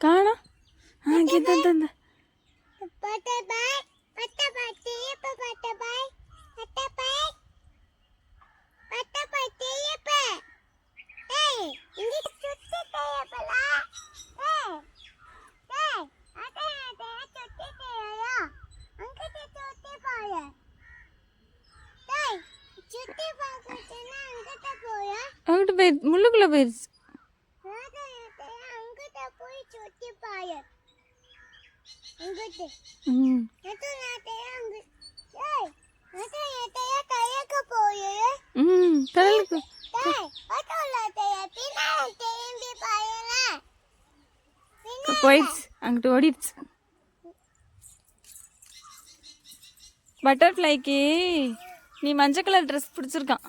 காணோம் அங்கிட்டு போய் முள்ளுக்குள்ளே போயிடுச்சு ம் கடலுக்கு Hey, atau nanti ya pina nanti yang di bayar Pina. போயிடுச்சு அங்கிட்டு ஓடிடுச்சு பட்டர்ஃப்ளைக்கு நீ மஞ்சள் கலர் ட்ரெஸ் பிடிச்சிருக்கான்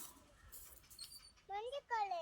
Mandi kalau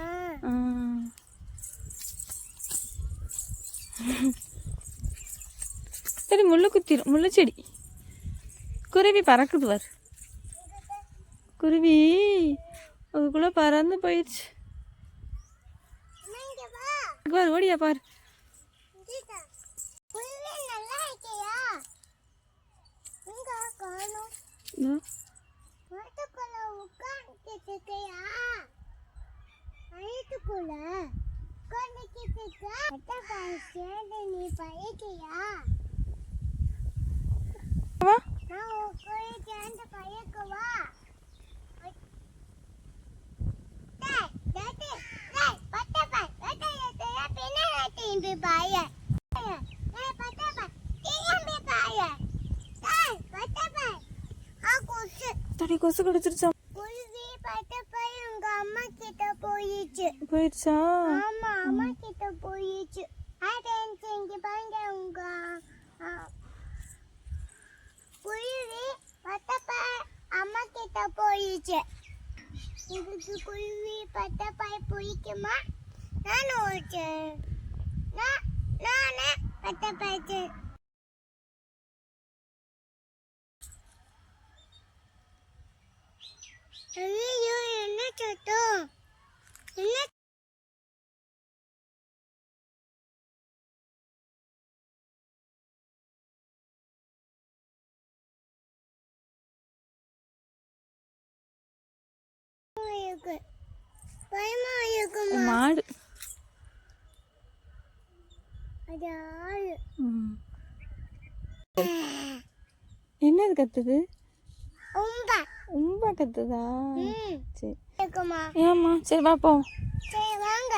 சரி முள்ளு குத்திரும் முள்ளு செடி. குருவி பறக்குது வர் குருவி அதுக்குள்ளே பறந்து போயிடுச்சு பாரு ஓடியா பாரு. இங்கடா. புல்லு தடி கொசு கடிச்சிருச்சா? குருவி பட்டை பார் உங்க அம்மா கிட்ட போயிடுச்சு போயிடுச்சா? ஆமா அம்மா கிட்ட போயிடுச்சு. போயிடுச்சு இதுக்கு குருவி பட்டப்பாய் பிடிக்குமா? நான் ஒரு நான் நானே பட்டப்பாய் ஐயோ என்ன சத்தம்? இருக்கு. பயமா இருக்குமா? மாடு. அது ஆளு. என்னது கத்துது? ரொம்ப ரொம்ப கத்துதா? சரி. ஏம்மா? சரி பார்ப்போம் சரி வாங்க.